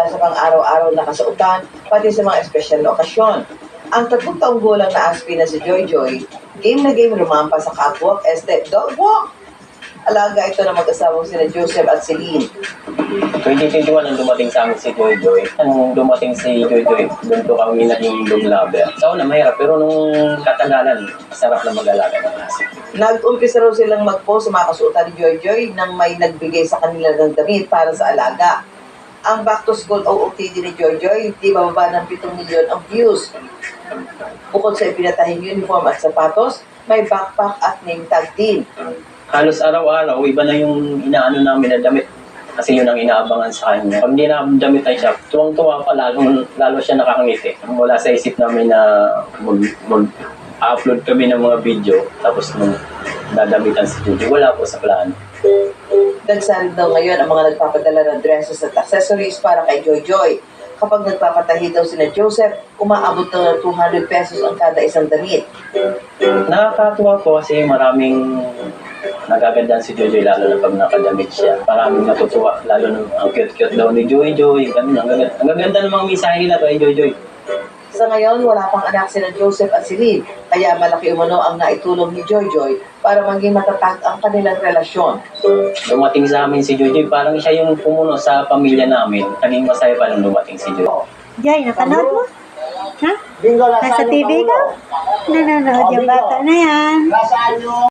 mula sa pang araw-araw na kasuotan, pati sa mga espesyal na okasyon. Ang tatlong taong gulang na aspi na si Joy Joy, game na game rumampa sa catwalk, este dog walk. Alaga ito na mag-asawang sina Joseph at Celine. 2021 nang dumating sa amin si Joy Joy. Nung dumating si Joy Joy, doon to kami naging dog lover. Sa una mahirap, pero nung katagalan, sarap na mag-alaga ng aso. Nag-umpisa raw silang mag-post sa mga kasuotan ni Joy Joy nang may nagbigay sa kanila ng damit para sa alaga. Ang back to school OOTD ni Joy Joy, di bababa ng 7 milyon ang views. Bukod sa ipinatahing uniform at sapatos, may backpack at name tag din. Halos araw-araw, iba na yung inaano namin na damit. Kasi yun ang inaabangan sa kanya. Pag hindi na damit ay siya, tuwang-tuwa pa, lalo, lalo siya nakakangiti. Wala sa isip namin na mag, mag upload kami ng mga video, tapos nung dadamitan si Judy, wala po sa plano. Nagsarin daw ngayon ang mga nagpapadala ng dresses at accessories para kay Joy Joy. Kapag nagpapatahi daw sina Joseph, umaabot daw ng 200 pesos ang kada isang damit. Nakakatuwa po kasi maraming nagagandaan si Joy lalo na pag nakadamit siya. Maraming natutuwa, lalo na ang cute-cute daw ni Joy Joy. Ganun, ang gaganda, ang gaganda ng mga mensahe nila kay Joy Joy. Sa ngayon, wala pang anak sina Joseph at Celine, kaya malaki umano ang naitulong ni Joy Joy para maging matatag ang kanilang relasyon. Dumating sa amin si Joy Joy, parang siya yung pumuno sa pamilya namin. Naging masaya pa nung dumating si Joy. Jay, napanood mo? Ha? Nasa TV ka? Nanonood yung bata na yan. Nasaan yung